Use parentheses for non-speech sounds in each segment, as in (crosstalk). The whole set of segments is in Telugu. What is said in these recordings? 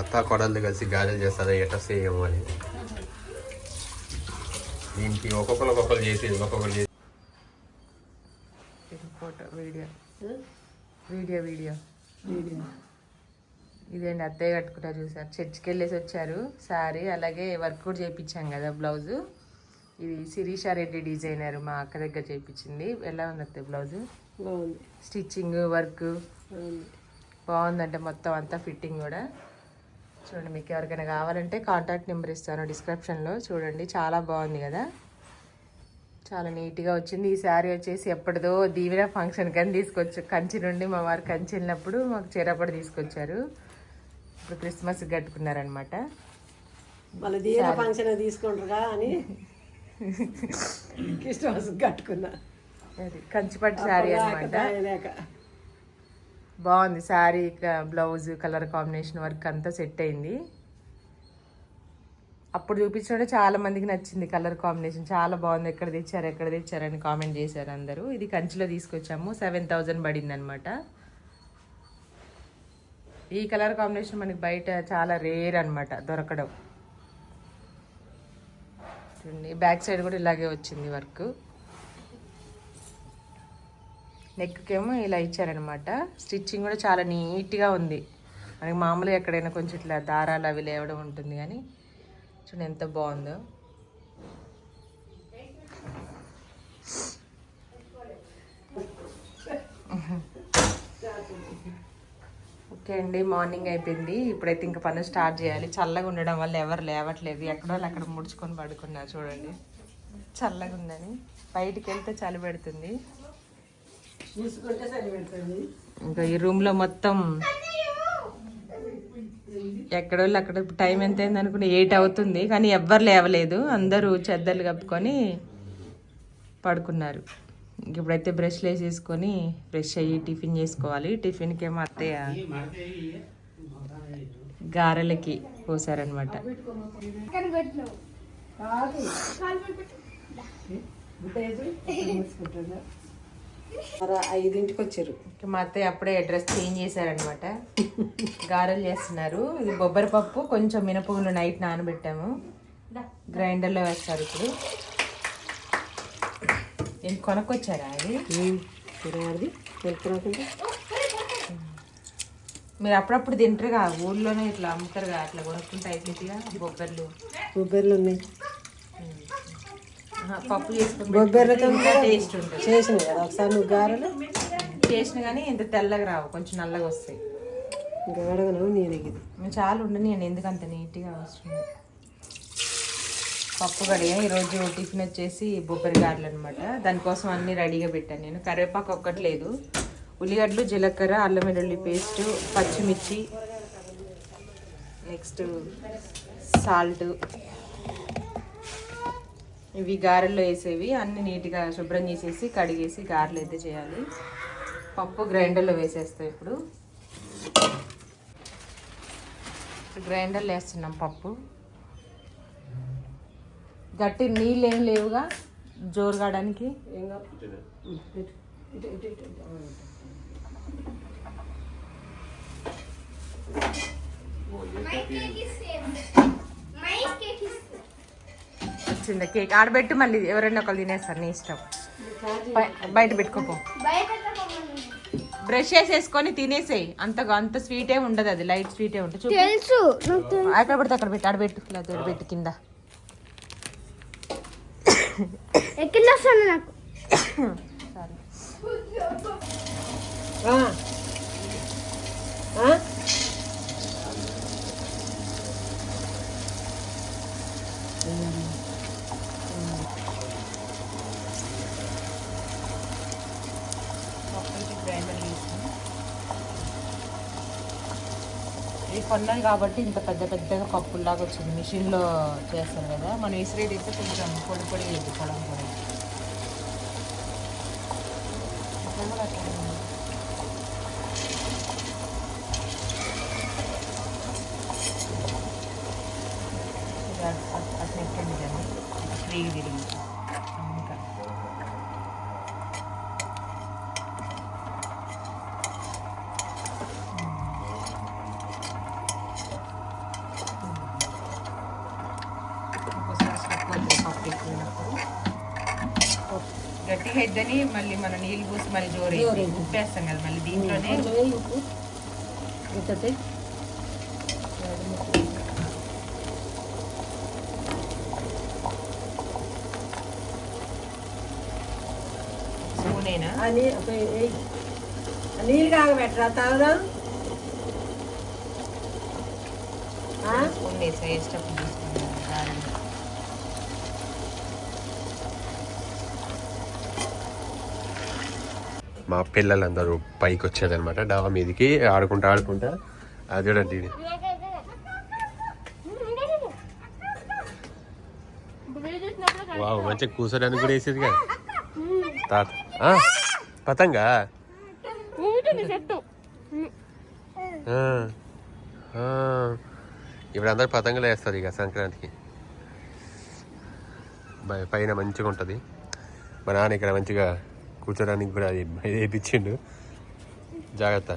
అత్త కొడలు కలిసి గాజులు చేస్తారా ఎట్లా సేమ్ అని. దీనికి ఒక్కొక్కరు ఒక్కొక్కరు చేసి ఒక్కొక్కరు చేసి ఫోటో వీడియో. Video video. ఇదేంటి అత్తయ్య కట్టుకుంటారు చూసారు చర్చికి వెళ్ళేసి వచ్చారు సారీ అలాగే వర్క్ కూడా చేయించాం కదా బ్లౌజు. ఇది శిరీష రెడ్డి డిజైనర్ మా అక్క దగ్గర చేయించింది. ఎలా ఉంది అత్తయ్య బ్లౌజు? Stitching work. బాగుంది. బాగుందంటే మొత్తం అంతా ఫిట్టింగ్ కూడా. చూడండి మీకు ఎవరికైనా కావాలంటే కాంటాక్ట్ నెంబర్ ఇస్తాను డిస్క్రిప్షన్లో చూడండి చాలా బాగుంది కదా? చాలా నీట్గా వచ్చింది. ఈ శారీ వచ్చేసి ఎప్పటిదో దీవెన ఫంక్షన్ కానీ తీసుకొచ్చు. కంచి నుండి మా వారు కంచి వెళ్ళినప్పుడు మాకు చీరపడి తీసుకొచ్చారు. ఇప్పుడు క్రిస్మస్ కట్టుకున్నారనమాట మళ్ళీ దీని ఫంక్షన్ తీసుకుంటారుగా అని (laughs) క్రిస్టమస్ కట్టుకున్నా. అది కంచిపట్టు శారీ అనమాట బాగుంది. Sari blouse colour combination work అంతా సెట్ అయింది. అప్పుడు చూపించడం చాలా మందికి నచ్చింది కలర్ కాంబినేషన్. చాలా బాగుంది. ఎక్కడ తెచ్చారు ఎక్కడ తెచ్చారని కామెంట్ చేశారు అందరూ. ఇది కంచిలో తీసుకొచ్చాము. సెవెన్ థౌజండ్ పడింది అనమాట ఈ కలర్ కాంబినేషన్ మనకి బయట చాలా రేర్ అనమాట దొరకడం. చూడండి బ్యాక్ సైడ్ కూడా ఇలాగే వచ్చింది వర్క్. నెక్కేమో ఇలా ఇచ్చారనమాట. స్టిచ్చింగ్ కూడా చాలా నీట్గా ఉంది. మనకి మామూలుగా ఎక్కడైనా కొంచెం ఇట్లా దారాలు అవి లేవడం ఉంటుంది కానీ చూడండి ఎంత బాగుందో. ఓకే అండి మార్నింగ్ అయిపోయింది. ఇప్పుడైతే ఇంకా పని స్టార్ట్ చేయాలి. చల్లగా ఉండడం వల్ల ఎవరు లేవట్లేదు. ఎక్కడో వాళ్ళు అక్కడ ముడుచుకొని పడుకున్నా చూడండి. చల్లగా ఉందని. బయటికి వెళ్తే చలి పెడుతుంది. ఇంకా ఈ రూమ్లో మొత్తం ఎక్కడోళ్ళు అక్కడ టైం ఎంత అయింది అనుకుని ఎయిట్ అవుతుంది కానీ ఎవ్వరు లేవలేదు. అందరూ చెద్దలు కప్పుకొని పడుకున్నారు. ఇంక ఇప్పుడైతే బ్రష్లు వేసేసుకొని బ్రష్ అయ్యి టిఫిన్ చేసుకోవాలి. టిఫిన్కి ఏమో అత్తయ్య గారెలకి పోసారనమాట ఐదింటికి వచ్చారు. ఇంకా మా అత్తయ్య అప్పుడే అడ్రస్ చేంజ్ చేశారనమాట గారెలు చేస్తున్నారు. ఇది బొబ్బరి పప్పు కొంచెం మినపగులు నైట్ నానబెట్టాము. గ్రైండర్లో వేస్తారు ఇప్పుడు. ఏం కొనుక్కొచ్చారా అది? మీరు అప్పుడప్పుడు తింటారుగా ఊళ్ళోనే ఇట్లా అమ్ముతారుగా అట్లా కొనుక్కుంటే అయిపోతుందిగా బొబ్బర్లు. కొబ్బరిలు ఉన్నాయి. పప్పు చేసుకుని బొబ్బర్లతో ఇంకా టేస్ట్ ఉంటుంది. చేసినావు కదా ఒకసారి నువ్వు గారెలు? చేసిన కానీ ఇంత తెల్లగా రావు కొంచెం నల్లగా వస్తాయి. ఇంకా అడగను నేను మేము చాలా ఉండని నేను ఎందుకు అంత నీట్గా వస్తుంది. పప్పు కడిగా ఈరోజు టిఫిన్ వచ్చేసి బొబ్బరి గారెలు అనమాట దానికోసం అన్ని రెడీగా పెట్టాను నేను. కరివేపాకు ఒక్కట్లేదు ఉల్లిగడ్డలు జీలకర్ర అల్లం వెల్లుల్లి పేస్ట్ పచ్చిమిర్చి నెక్స్ట్ సాల్ట్ ఇవి గారెల్లో వేసేవి అన్ని నీట్గా శుభ్రం చేసేసి కడిగేసి గారెలు అయితే చేయాలి. పప్పు గ్రైండర్లో వేసేస్తాం ఇప్పుడు. గ్రైండర్లో వేస్తున్నాం పప్పు. గట్టి నీళ్ళు ఏం లేవుగా జోరు కావడానికి? ఏం కాదు. ఇటు, ఇటు, ఇటు, ఇటు, ఇటు. వచ్చింది కేక్. ఆడబెట్టి మళ్ళీ ఎవరైనా ఒకరు తినేస్తారు నీ ఇష్టం. బయ- బయట పెట్టుకోపో. బ్రష్ చేసేసుకొని తినేసేయి. అంత అంత స్వీటే ఉండదు అది. లైట్ స్వీటే ఉంటుంది. తెలుసు. అక్కడ పెడితే అక్కడ పెట్టి. ఆడబెట్టు లేదా పెట్టు కింద. నాకు? (coughs) సరే కొన్నది కాబట్టి ఇంత పెద్ద పెద్దగా కప్పుల్లాగా వచ్చింది. మిషన్లో చేస్తారు కదా. మనం ఇసిరేది అయితే కొంచెం పొడి పొడి లేదు కూడా. అట్- అట్లా ఎక్కండి తిరిగి ఇంకా అయిద్దని మళ్ళీ మనం నీళ్ళు పోసి మళ్ళీ జోరు ఉప్పు వేస్తాం కదా మళ్ళీ దీంట్లోనే. కొంచెం వేయి ఉప్పు. ఇంతటి స్పూనేనా? ఆ నీ- ఒక వేయి. ఆ నీళ్ళు కాగబెట్టరా తాగుదాం? ఆ? స్పూన్ వేసా వేసేటప్పుడు తీసుకున్నాను మా పిల్లలందరూ పైకి వచ్చేదనమాట డాబా మీదకి ఆడుకుంటా ఆడుకుంటా. అది చూడండి ఇది. వావ్ మంచిగా కూర్చోడానికి కూడా వేసేదిగా తాత పతంగా? ఇప్పుడు అందరు పతంగులు వేస్తారు ఇక సంక్రాంతికి. పైన మంచిగా ఉంటుంది. మా నాన్న ఇక్కడ మంచిగా కూర్చోడానికి కూడా అది (laughs) వేయించిండు జాగ్రత్త.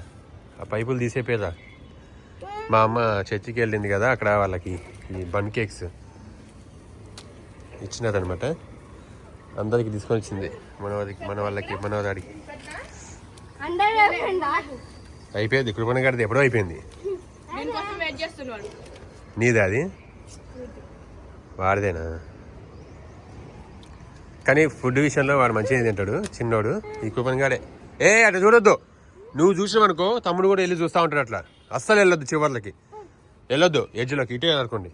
ఆ పైపులు తీసేపోయేదా మా అమ్మ చర్చికి వెళ్ళింది కదా అక్కడ వాళ్ళకి ఈ బన్ కేక్స్. ఇచ్చినారనమాట అందరికి తీసుకొని వచ్చింది మన వాళ్ళకి మన వాళ్ళకి మన వాడికి అయిపోయింది. కృపణ గారిది ఎప్పుడో అయిపోయింది నీదే అది? వాడిదేనా? కానీ ఫుడ్ విషయంలో వాడు మంచిగా తింటాడు చిన్నోడు ఈ కృపణ గాడే. ఏ అట్లా చూడొద్దు. నువ్వు చూసినావు అనుకో తమ్ముడు కూడా వెళ్ళి చూస్తూ ఉంటాడు అట్లా. అస్సలు వెళ్ళొద్దు చివర్లకి. వెళ్ళొద్దు ఎడ్జ్లోకి ఇటే అనుకోండి.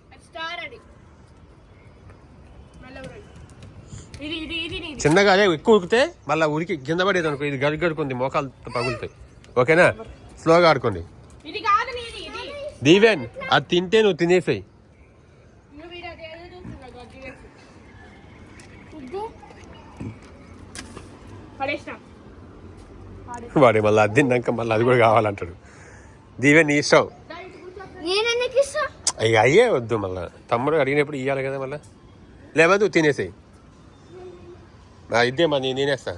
చిన్నగా అదే ఎక్కువ ఉరికితే మళ్ళీ ఉరికి కింద పడేది అనుకో ఇది గడి గడుకుంది మోకాలు పగులుతాయి. ఓకేనా? స్లోగా ఆడుకోండి. దీవెన్ అది తింటే నువ్వు తినేసాయి నువ్వు ఇది అదే ఏదో చూస్తున్నావు గడ్డి వేసి. పడేసినా. వాడు మళ్ళీ అది తిన్నాక మళ్ళీ అది కూడా కావాలంటాడు. దీవెన్ నీ ఇష్టం? అయ్యి అయ్యే వద్దు మళ్ళీ. తమ్ముడు అడిగినప్పుడు ఇవ్వాలి కదా మళ్ళీ. లేకపోతే నువ్వు తినేసాయి. నా ఇద్దే మా నేను తినేస్తా.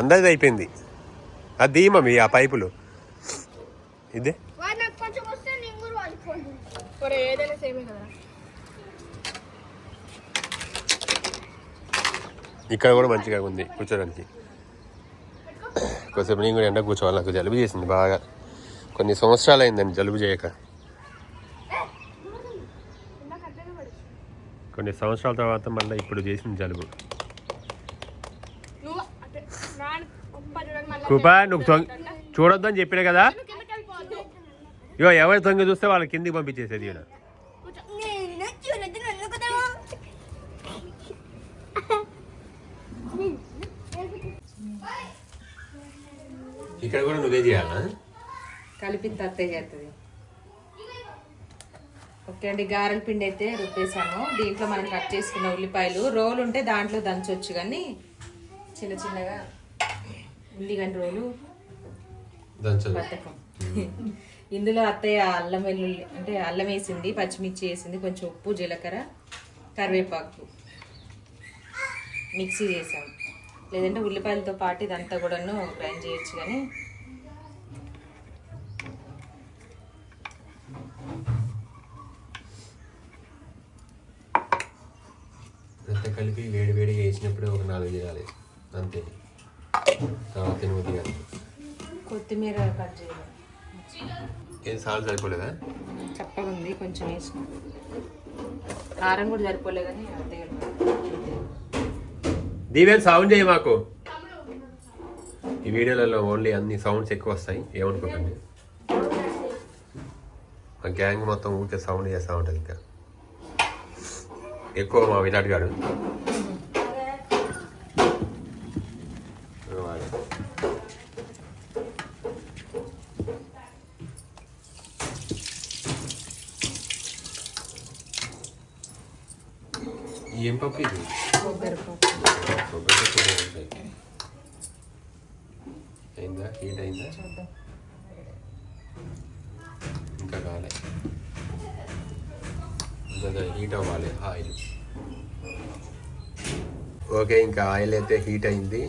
అందరిది అయిపోయింది. అది దీ మమ్మీ ఆ పైపులు. ఇదే వాడు నాకు కొంచెం వస్తే నేను కూడా వాళ్ళిపోండి ఒరే ఏదైనా సేమే కదా ఇక్కడ కూడా మంచిగా ఉంది కూర్చోడానికి. కొద్దిసేపు నేను కూడా ఎండ కూర్చోవాలి నాకు జలుబు చేసింది బాగా. కొన్ని సంవత్సరాలు అయిందండి జలుబు చేయక. కొన్ని సంవత్సరాల తర్వాత మళ్ళీ ఇప్పుడు చేసిన జలుబు. కృప నువ్వు తొంగి చూడొద్దని చెప్పిన కదా? ఇగో ఎవరు తొంగి చూస్తే వాళ్ళ కిందికి పంపించేసేది ఈయన నేను చూడద్దు నన్ను కదా ఇక్కడ కూడా నువ్వే చేయాలా? కలిపిన తత్తయ్య చేస్తుంది ఓకే అండి గారెల పిండి అయితే రుబ్బేసాను దీంట్లో మనం కట్ చేసుకున్న ఉల్లిపాయలు రోలు ఉంటే దాంట్లో దంచొచ్చు కానీ చిన్న చిన్నగా ఉల్లిగడ్డ రోలు బద్ధకం. (laughs) ఇందులో అత్తయ్య అల్లం వెల్లుల్లి అంటే అల్లం వేసింది పచ్చిమిర్చి వేసింది కొంచెం ఉప్పు జీలకర్ర కరివేపాకు. మిక్సీ చేసాం లేదంటే ఉల్లిపాయలతో పాటు ఇదంతా కూడాను గ్రైండ్ చేయొచ్చు కానీ. అంతా కలిపి వేడి వేడిగా వేసినప్పుడు ఒక నాలుగు చేయాలి అంతే. తర్వాత తినబుద్ధి కాదు. కొత్తిమీర కట్ చేయాలి. ఏం సాల్ట్ సరిపోలేదా? చప్పగా ఉంది కొంచెం వేసిన కారం కూడా సరిపోలే కానీ అత్తయ్య దీవెన్ సౌండ్ చేయి మాకు. ఈ వీడియోలలో ఓన్లీ అన్ని సౌండ్స్ ఎక్కువ వస్తాయి ఏమనుకోకండి. మా గ్యాంగ్ మొత్తం ఊరికే సౌండ్ చేస్తూ ఉంటుంది ఇంకా. ఎక్కువ మా విరాట్ గారు వాడు. ఏం పప్పు ఇది కొబ్బరి పప్పు కొబ్బరి పప్పు బాగుంటాయి అయిందా హీట్ అయిందా చూద్దాం ఇంకా కాలే ఇంకా హీట్ అవ్వాలి ఆయిల్. ఓకే ఇంకా ఆయిల్ అయితే హీట్ అయింది.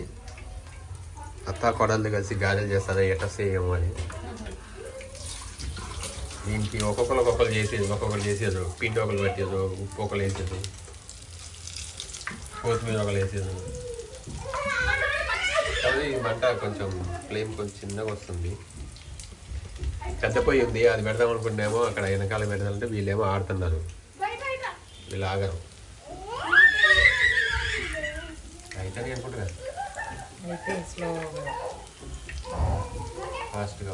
అత్త కొడలు కలిసి గాజలు చేస్తారా ఎట్లా సేయము అని. దీనికి ఒక్కొక్కరు ఒక్కొక్కరు చేసేది ఒక్కొక్కరు చేసేది. పిండి ఒకరు పెట్టేది ఉప్పు ఒకరు వేసేది. కొత్తిమీర ఒకరు వేసేది. అది మంట కొంచెం ఫ్లేమ్ కొంచెం చిన్నగా వస్తుంది. పెద్ద పొయ్యి ఉంది అది పెడదాం అనుకుంటేమో అక్కడ వెనకాల పెడదామంటే వీళ్ళేమో ఆడుతున్నారు. వీళ్ళు ఆగరు. అయితే అనుకుంటున్నా ఫాస్ట్గా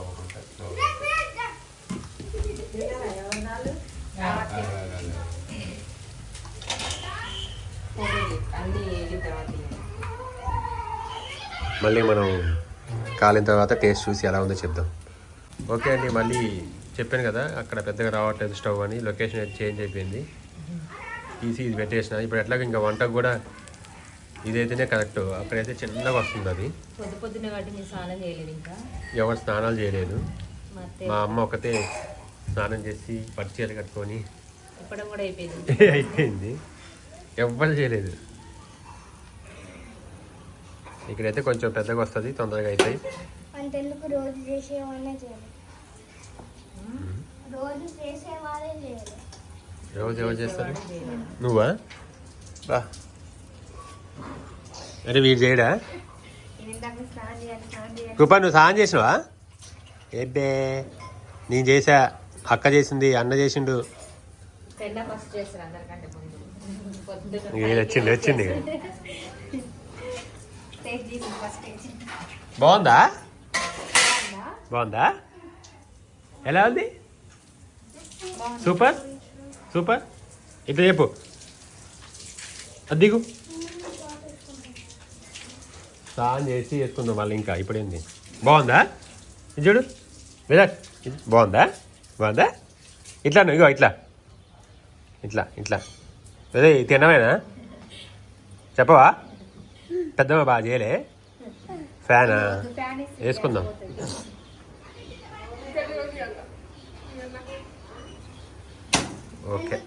మళ్ళీ మనం కాలిన తర్వాత టేస్ట్ చూసి ఎలా ఉందో చెప్దాం. ఓకే అండి మళ్ళీ చెప్పాను కదా అక్కడ పెద్దగా రావట్లేదు స్టవ్ అని లొకేషన్ అయితే చేంజ్ అయిపోయింది. తీసి ఇది పెట్టేసిన ఇప్పుడు ఎట్లాగో ఇంకా వంటకు కూడా ఇదైతేనే కరెక్ట్ అక్కడైతే చిన్నగా వస్తుంది అది. ఎవరు స్నానాలు చేయలేదు. మా అమ్మ ఒకతే స్నానం చేసి చీర కట్టుకొని (laughs) అయిపోయింది. ఎవ్వరు చేయలేదు. ఇక్కడైతే కొంచెం పెద్దగా వస్తుంది తొందరగా అవుతాయి అంతెందుకు రోజు చేసేవాళ్ళే చేయాలి రోజు చేసేవాళ్ళే చేయాలి రోజు ఎవరు చేస్తారు? నువ్వా? బా అరే వీడు చేయడా? కృప నువ్వు సాయం చేసినవా? ఏబ్బే నేను చేసా అక్క చేసింది అన్న చేసిండు. పెళ్ళ ఫస్ట్ చేస్తారు అందరికంటే ముందు. పొద్దున్న ఇది వచ్చింది వచ్చింది. బాగుందా? బాగుందా? ఎలా ఉంది? సూపర్? సూపర్? ఇట్లా చెప్పు. దిగు. స్నానం చేసి వేసుకుందాం మళ్ళీ ఇంకా. ఇప్పుడేంది బాగుందా? చూడు. విరాట్ బాగుందా? బాగుందా? ఇట్లా నువ్వు ఇగో ఇట్లా. ఇట్లా ఇట్లా. అదే తినవేనా? చెప్పవా? పెద్దమ్మ బాగా చేయలే. ఫ్యానా? వేసుకుందాం. ఓకే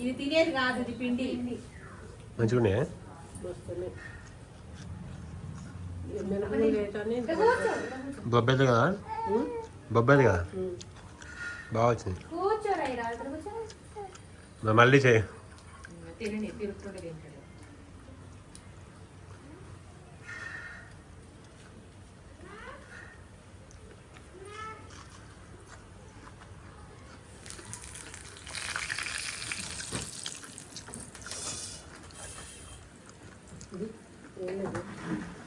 ఇది తినేది కాదు ఇది పిండి. మంచిగానే బొబ్బేది కదా? బొబ్బేది కదా? బాగా వచ్చింది. మళ్ళీ చేయి తినండి తిరుగుతుంటే తింటాడు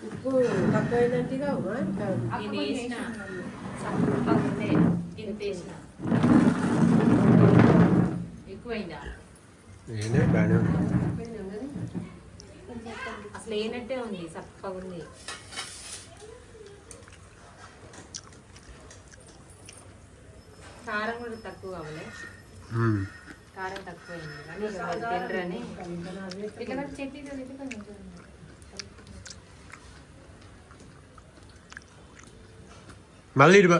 ఉప్పు ఇంకా ఇది వేసిన ఎక్కువైందా అసలు ఏనట్టే ఉంది చప్పగా ఉంది కారం కూడా తక్కువ కావాలి మ్మ్. కారం తక్కువైంది కానీ తినరని ఇట్లా చట్నీతో తింటే